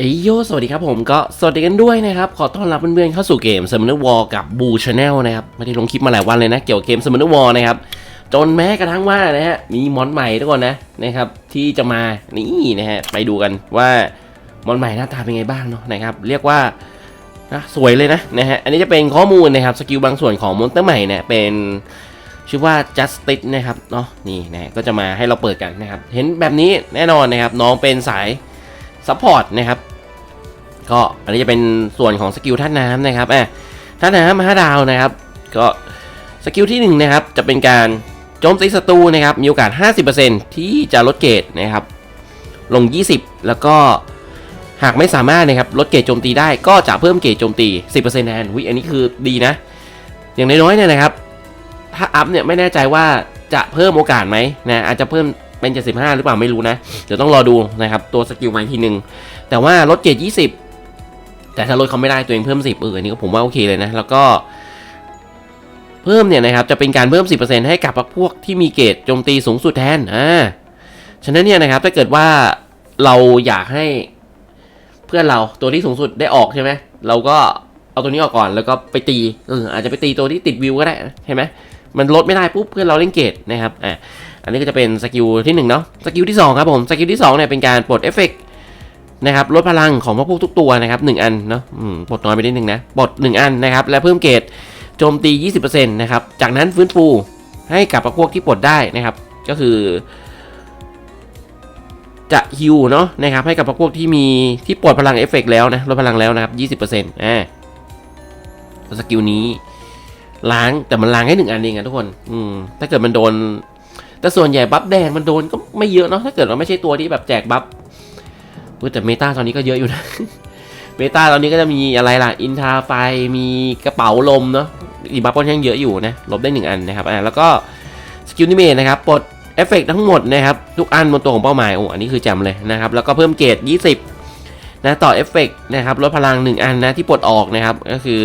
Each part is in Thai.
เอ้ยโยสวัสดีครับผมก็สวัสดีกันด้วยนะครับ ขอต้อนรับเพื่อนๆเข้าสู่เกม s u m m o n e r War กับ Boo Channel นะครับ ไม่ได้ลงคลิปมาหลายวันเลยนะ เกี่ยวกับเกม s u m m o n e r War นะครับ จนแม้กระทั่งว่านะฮะมีมอนใหม่ทุกคนนะนะครับ ที่จะมานี่นะฮะไปดูกันว่ามอนใหม่หน้าตาเป็นไงบ้างเนาะนะครับ เรียกว่านะสวยเลยนะนะฮะอันนี้จะเป็นข้อมูลนะครับสกิลบางส่วนของมอนเตอร์ใหม่เนี่ยเป็นชื่อว่า Justice นะครับเนาะนี่นะก็จะมาให้เราเปิดกันนะครับ เห็นแบบนี้แน่นอนนะครับน้องเป็นสาย ซัพพอร์ตนะครับ ก็อันนี้จะเป็นส่วนของสกิลท่าน้ำนะครับอะท่าน้ำห้าดาวนะครับ ก็สกิลที่หนึ่งนะครับ จะเป็นการโจมตีศัตรูนะครับ มีโอกาส 50%ที่จะลดเกรดนะครับ ลง 20 แล้วก็หากไม่สามารถนะครับลดเกรดโจมตีได้ก็จะเพิ่มเกรดโจมตี 10%แทนวิอันนี้คือดีนะ อย่างน้อยๆเนี่ยนะครับ ถ้าอัพเนี่ยไม่แน่ใจว่าจะเพิ่มโอกาสไหมนะอาจจะเพิ่ม เป็น 75 หรือเปล่าไม่รู้นะ เดี๋ยวต้องรอดูนะครับตัวสกิลใหม่ทีหนึ่งแต่ว่าลดเกรด20 แต่ถ้าลดเขาไม่ได้ตัวเองเพิ่ม 10เอออันนี้ก็ผมว่าโอเคเลยนะ แล้วก็เพิ่มเนี่ยนะครับจะเป็นการเพิ่ม 10%ให้กับพวกที่มีเกรดโจมตีสูงสุดแทนอ่าฉะนั้นเนี่ยนะครับถ้าเกิดว่าเราอยากให้เพื่อนเราตัวที่สูงสุดได้ออกใช่ไหมเราก็เอาตัวนี้ออกก่อนแล้วก็ไปตีเอออาจจะไปตีตัวที่ติดวิวก็ได้ใช่ไหมมันลดไม่ได้ปุ๊บเพื่อนเราเล่นเกรดนะครับอ่า อันนี้ก็จะเป็นสกิลที่หนึ่งเนาะสกิลที่สองครับผมสกิลที่สองเนี่ยเป็นการปลดเอฟเฟกต์นะครับลดพลังของพวกพวกทุกตัวนะครับ1อันเนาะปลดน้อยไปนิดนึงนะปลด1อันนะครับและเพิ่มเกรดโจมตี 20%นะครับจากนั้นฟื้นฟูให้กับพวกที่ปลดได้นะครับ ก็คือ จะฮิวเนาะนะครับให้กับพวกที่มีที่ปลดพลังเอฟเฟกต์แล้วนะลดพลังแล้วนะครับ20%อ่าสกิลนี้ล้างแต่มันล้างให้หนึ่งอันเองอะทุกคน อืมถ้าเกิดมันโดน แต่ส่วนใหญ่บัฟแดงมันโดนก็ไม่เยอะเนาะถ้าเกิดว่าไม่ใช่ตัวที่แบบแจกบัฟแต่เมตาตอนนี้ก็เยอะอยู่นะเมตาตอนนี้ก็จะมีอะไรล่ะอินทาไฟมีกระเป๋าลมเนาะอีบัฟค่อนข้างเยอะอยู่นะลบได้หนึ่งอันนะครับอ่าแล้วก็สกิลนิเมตนะครับปลดเอฟเฟกทั้งหมดนะครับทุกอันบนตัวของเป้าหมายโอ้อันนี้คือแจำเลยนะครับแล้วก็เพิ่มเกรด20 นะต่อเอฟเฟกนะครับลดพลัง 1 อันนะที่ปลดออกนะครับก็คือ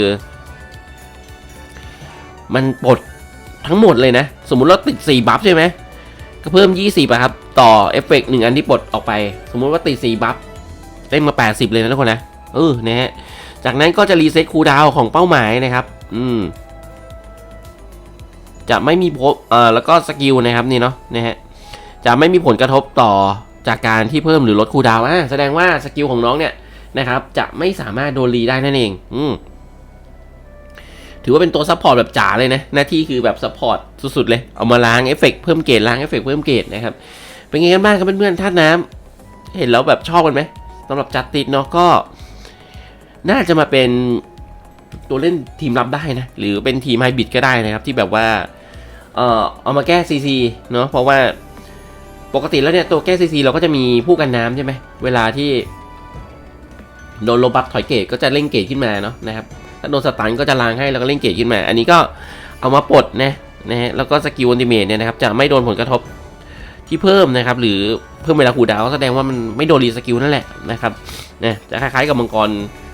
มันปลดทั้งหมดเลยนะ สมมุติเราติด4บัฟใช่ไหม ก็เพิ่ม 20อะครับ ต่อเอฟเฟกต์หนึ่งอันที่ปลดออกไป สมมุติว่าติด4บัฟเต็มมา 80 เลยนะทุกคนนะเออนะฮะจากนั้นก็จะรีเซ็ตคูลดาวของเป้าหมายนะครับ อืม จะไม่มีผลเอ่อแล้วก็สกิลนะครับนี่เนาะนะฮะจะไม่มีผลกระทบต่อจากการที่เพิ่มหรือลดคูลดาวอะแสดงว่าสกิลของน้องเนี่ยนะครับ จะไม่สามารถโดนรีได้นั่นเอง อืม ถือว่าเป็นตัวซัพพอร์ตแบบจ๋าเลยนะ หน้าที่คือแบบซัพพอร์ตสุดๆเลย เอามาล้างเอฟเฟกต์เพิ่มเกรดล้างเอฟเฟกต์เพิ่มเกรดนะครับ เป็นไงกันบ้างครับเพื่อนๆท่าน้ำเห็นแล้วแบบชอบกันไหมสำหรับจัดติดเนาะก็ น่าจะมาเป็นตัวเล่นทีมรับได้นะ หรือเป็นทีมไฮบิดก็ได้นะครับ ที่แบบว่าเออเอามาแก้ซีซีเนาะเพราะว่าปกติแล้วเนี่ยตัวแก้ซีซีเราก็จะมีผู้กันน้ำใช่ไหมเวลาที่โดนโลบัฟถอยเกรดก็จะเล่นเกรดขึ้นมาเนาะนะครับ ถ้าโดนสตันก็จะล้างให้แล้วก็เล่นเกรดขึ้นมา อันนี้ก็เอามาปลดนะนะฮะแล้วก็สกิลอันติเมทเนี่ยนะครับจะไม่โดนผลกระทบที่เพิ่มนะครับ หรือเพิ่มเวลาคูลดาวแสดงว่ามันไม่โดนรีสกิลนั่นแหละนะครับนะจะคล้ายๆกับมังกร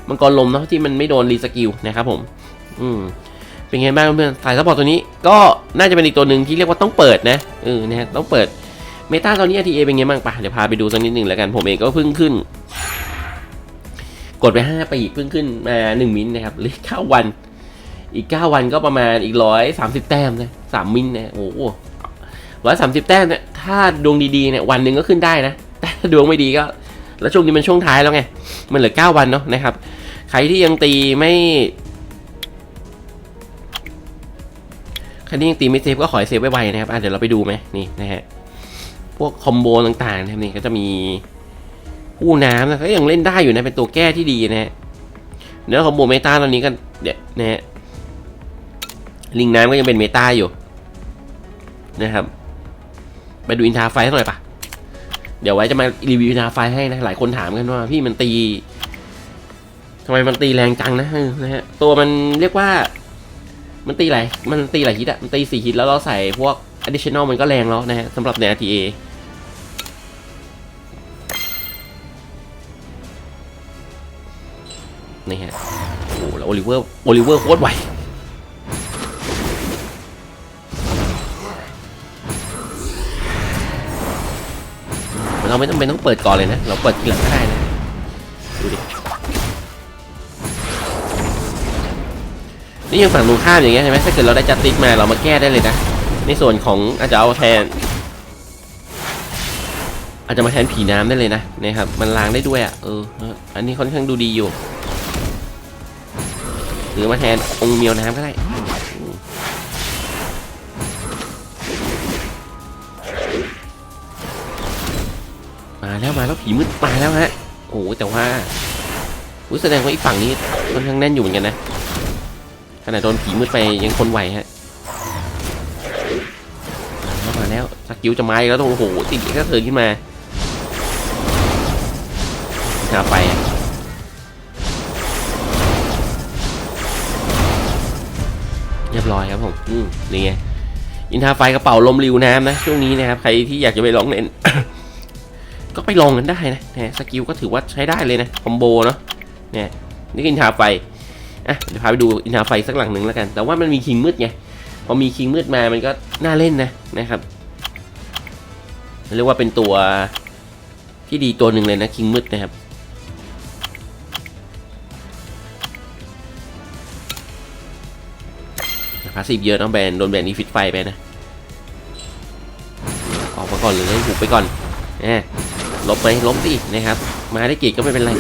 มังกรลมเนาะที่มันไม่โดนรีสกิลนะครับผม อืมเป็นไงบ้างเพื่อนสายซัพพอร์ตตัวนี้ก็น่าจะเป็นอีกตัวหนึ่งที่เรียกว่าต้องเปิดนะเออนะฮะต้องเปิดเมตาตอนนี้ RTA เป็นไงบ้างปะเดี๋ยวพาไปดูสักนิดหนึ่งแล้วกันผมเองก็เพิ่งขึ้น กดไป 5 ปีเพิ่งขึ้นมา 1 มิลนะครับเหลือเก้าวัน อีก 9 วันก็ประมาณอีกร้อยสามสิบแต้มนะสามมิลนะโอ้โหร้อยสามสิบแต้มเนี่ยถ้าดวงดีๆเนี่ยวันหนึ่งก็ขึ้นได้นะแต่ถ้าดวงไม่ดีก็ แล้วช่วงนี้มันช่วงท้ายแล้วไง มันเหลือ9วันเนาะนะครับ ใครที่ยังตีไม่ใครที่ยังตีไม่เซฟก็ขอให้เซฟไวๆนะครับอะเดี๋ยวเราไปดูไหมนี่นะฮะพวกคอมโบต่างๆนะครับนี่ก็จะมี ผู้น้ำนะก็ยังเล่นได้อยู่นะเป็นตัวแก้ที่ดีนะฮะเนื้อคอมโบเมตาตอนนี้ก็เดี๋ยนะฮะลิงน้ำก็ยังเป็นเมตาอยู่นะครับ ไปดูอินทาไฟหน่อยปะเดี๋ยวไว้จะมารีวิวอินทาไฟให้นะหลายคนถามกันว่า พี่มันตีทำไมมันตีแรงจังนะนะฮะตัวมันเรียกว่า มันตีหลายมันตีหลายฮิตอะมันตีสี่ฮิตแล้วเราใส่พวก additional มันก็แรงแล้วนะฮะสำหรับใน RTA อลิเวอร์โอลิเวอร์โคตรไวเราไม่ต้องเป็นต้องเปิดก่อนเลยนะ เราเปิดเกิลัก็ได้นะดูดินี่ยังฝั่งตรงข้ามอย่างเงี้ยใช่ไหมถ้าเกิดเราได้จัดติดมาเรามาแก้ได้เลยนะ ในส่วนของอาจจะเอาแทน อาจจะมาแทนผีน้ำได้เลยนะนะครับมันล้างได้ด้วยอะเอออันนี้ค่อนข้างดูดีอยู่ หรือมาแทนองค์เมียวน้ำก็ได้มาแล้วมาแล้วผีมืดมาแล้วฮะโอ้แต่ว่าอุ๊ยแสดงว่าอีกฝั่งนี้ค่อนข้างแน่นอยู่เหมือนกันนะขนาดโดนผีมืดไปยังคนไหวฮะมาแล้วมาแล้วสกิลจะมาอีกแล้วโอ้โหติดอีกก็เทินขึ้นมาหาไฟอะ อยครับผมอืมนี่ไงอินทาไฟกระเป๋าลมริวน้ำนะช่วงนี้นะครับใครที่อยากจะไปลองเล่น ก็ไปลองกันได้นะนะสกิลก็ถือว่าใช้ได้เลยนะคอมโบเนาะเนี่ยนี่อินทาไฟอะเดี๋ยวพาไปดูอินทาไฟสักหลังหนึ่งแล้วกัน แต่ว่ามันมีคิงมืดไงพอมีคิงมืดมามันก็น่าเล่นนะนะครับเรียกว่าเป็นตัวที่ดีตัวหนึ่งเลยนะคิงมืดนะครับ พาสซีฟเยอะต้องแบน โดนแบนนี่ฟิตไฟไปนะ ออกมาก่อนเลยหุบไปก่อนแหมลบไปลบสินะครับ มาได้เกียรติก็ไม่เป็นไร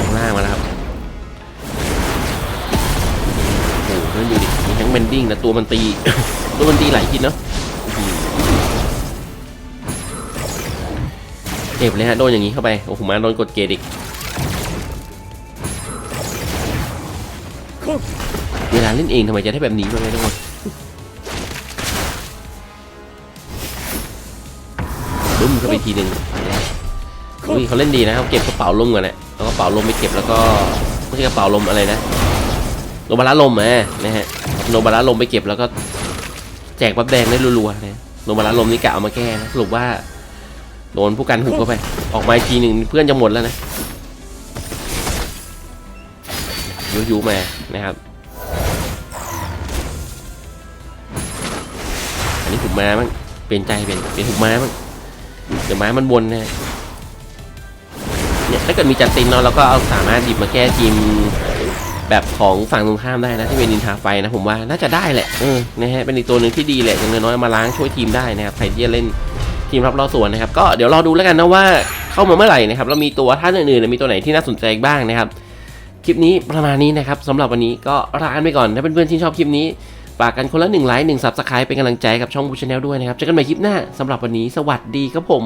ข้างล่างมาแล้วครับโอ้โหนั่นดูดิ มีทั้งเบนดิ้งนะ ตัวมันตี ตัวมันตีหลายทีเนาะอื้อหือเจ็บเลยฮะ โดนอย่างนี้เข้าไป โอ้โหมาโดนกดเกตอีก ลาเล่นเองทำไมจะได้แบบนี้บ้างไหมทุกคนบึ้มเข้าไปทีหนึ่งอุ้ยเขาเล่นดีนะเขาเก็บกระเป๋าลมก่อนนะเอากระเป๋าลมไปเก็บแล้วก็ไม่ใช่กระเป๋าลมอะไรนะโนบาระลมอะนะฮะโนบาระลมไปเก็บแล้วก็ แจกบับแดงได้รัวๆนะโนบาระลมนี่กะเอามาแก้นะสรุปว่าโดนผู้กันหุบเข้าไป ออกมาอีกทีหนึ่งเพื่อนจะหมดแล้วนะยูๆมานะครับ อันนี้หุบม้ามั้งเปลี่ยนใจเปลี่ยนเปลี่ยนหุบม้ามั้งเดี๋ยวม้ามันวนนะเนี่ยถ้าเกิดมีจัดตินเนาะเราก็เอาสามารถหยิบมาแก้ทีมแบบของฝั่งตรงข้ามได้นะที่เป็นนินทาไฟนะผมว่าน่าจะได้แหละเออนะฮะเป็นอีกตัวหนึ่งที่ดีแหละอย่างน้อยๆมาล้างช่วยทีมได้นะครับใครที่จะเล่นทีมรับรอสวนนะครับก็เดี๋ยวรอดูแล้วกันนะว่าเข้ามาเมื่อไหร่นะครับแล้วมีตัวท่านอื่นๆเนี่ยมีตัวไหนที่น่าสนใจอีกบ้างนะครับ คลิปนี้ประมาณนี้นะครับสำหรับวันนี้ก็ลากันไปก่อนถ้าเพื่อนๆที่ชอบคลิปนี้ ฝากกันคนละหนึ่งไลค์หนึ่งซับสไครป์เป็นกำลังใจกับช่องบูชาแนลด้วยนะครับเจอกันใหม่คลิปหน้าสำหรับวันนี้สวัสดีครับผม